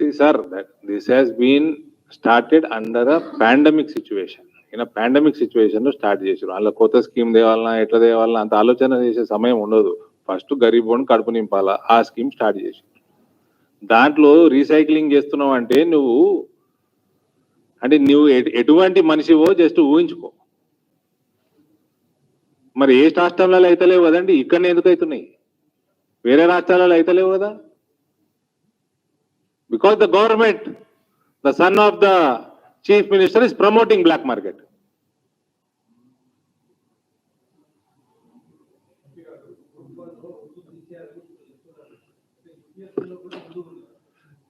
See, sir, that this has been started under a pandemic situation. In a pandemic లో start చేసారు అందులో కొత్త scheme తేవాలన్నా ఎట్లా తేవాలన్నా అంత ఆలోచన చేసే సమయం ఉండదు. ఫస్ట్ గరీబోని కడుపు నింపాలా? ఆ స్కీమ్ స్టార్ట్ చేసి దాంట్లో రీసైక్లింగ్ చేస్తున్నావు అంటే నువ్వు అంటే నువ్వు ఎటువంటి మనిషివో జస్ట్ ఊహించుకో. మరి ఏ రాష్ట్రాలలో అయితలేవు కదండి? ఇక్కడనే ఎందుకు అవుతున్నాయి వేరే రాష్ట్రాలలో అయితలేవు కదా? Because the government the son of the chief minister is promoting black market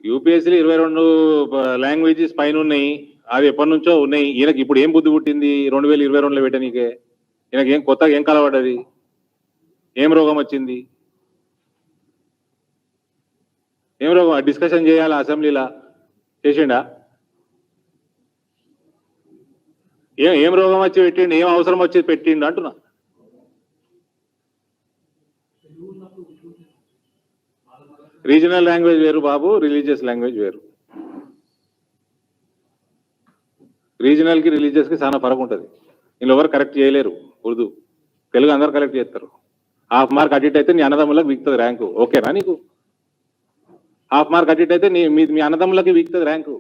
యూపీఎస్సీలో ఇరవై రెండు లాంగ్వేజెస్ పైన ఉన్నాయి. అవి ఎప్పటి నుంచో ఉన్నాయి. ఈయనకి ఇప్పుడు ఏం బుద్ధి పుట్టింది? రెండు వేల ఇరవై రెండులో పెట్టనీకే. ఈయనకి ఏం కొత్తగా ఏం కలవడది? ఏం రోగం వచ్చింది? ఏం రోగం? డిస్కషన్ చేయాలా అసెంబ్లీలా? చేసిండా? ఏం ఏం రోగం వచ్చి పెట్టిండు? ఏం అవసరం వచ్చి పెట్టిండు అంటున్నా. రీజనల్ లాంగ్వేజ్ వేరు బాబు రిలీజియస్ లాంగ్వేజ్ వేరు. రీజనల్కి కి రిలీజియస్కి చాలా ఫరక్ ఉంటుంది. వీళ్ళు ఎవరు కరెక్ట్ చేయలేరు. ఉర్దూ. తెలుగు అందరు కలెక్ట్ చేస్తారు. హాఫ్ మార్క్ అడిట్ అయితే నీ అన్నదమ్ములకు వీక్తుంది ర్యాంకు. ఓకేనా నీకు? హాఫ్ మార్క్ అడిట్ అయితే నీ మీ మీ అన్నదమ్ములకి వీక్తుంది ర్యాంకు.